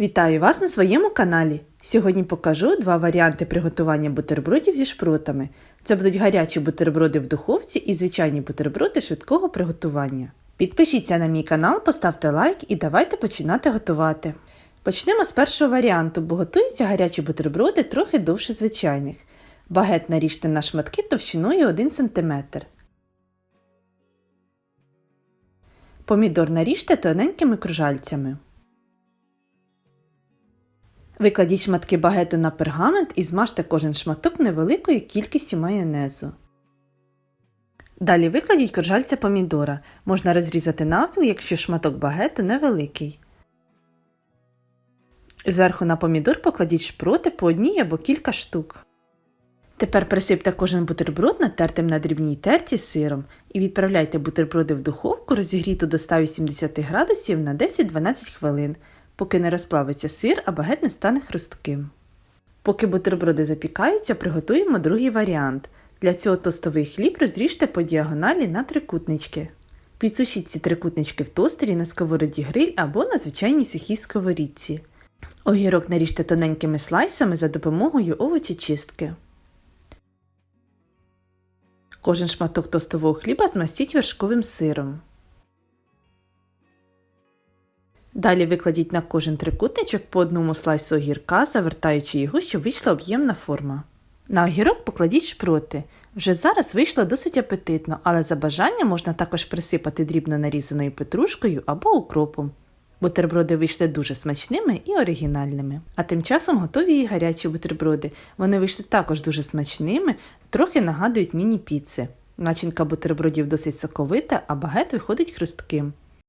Вітаю вас на своєму каналі. Сьогодні покажу два варіанти приготування бутербродів зі шпротами. Це будуть гарячі бутерброди в духовці і звичайні бутерброди швидкого приготування. Підпишіться на мій канал, поставте лайк і давайте починати готувати. Почнемо з першого варіанту, бо готуються гарячі бутерброди трохи довше звичайних. Багет наріжте на шматки товщиною 1 см. Помідор наріжте тоненькими кружальцями. Викладіть шматки багету на пергамент і змажте кожен шматок невеликою кількістю майонезу. Далі викладіть кружальця помідора. Можна розрізати навпіл, якщо шматок багету невеликий. Зверху на помідор покладіть шпроти по одній або кілька штук. Тепер присипте кожен бутерброд натертим на дрібній терці сиром і відправляйте бутерброди в духовку розігріту до 180 градусів на 10-12 хвилин, поки не розплавиться сир, а багет не стане хрустким. Поки бутерброди запікаються, приготуємо другий варіант. Для цього тостовий хліб розріжте по діагоналі на трикутнички. Підсушіть ці трикутнички в тостері на сковороді гриль або на звичайній сухій сковорідці. Огірок наріжте тоненькими слайсами за допомогою овочечистки. Кожен шматок тостового хліба змастіть вершковим сиром. Далі викладіть на кожен трикутничок по одному слайсу огірка, завертаючи його, щоб вийшла об'ємна форма. На огірок покладіть шпроти. Вже зараз вийшло досить апетитно, але за бажанням можна також присипати дрібно нарізаною петрушкою або укропом. Бутерброди вийшли дуже смачними і оригінальними. А тим часом готові і гарячі бутерброди. Вони вийшли також дуже смачними, трохи нагадують міні-піци. Начинка бутербродів досить соковита, а багет виходить хрустким.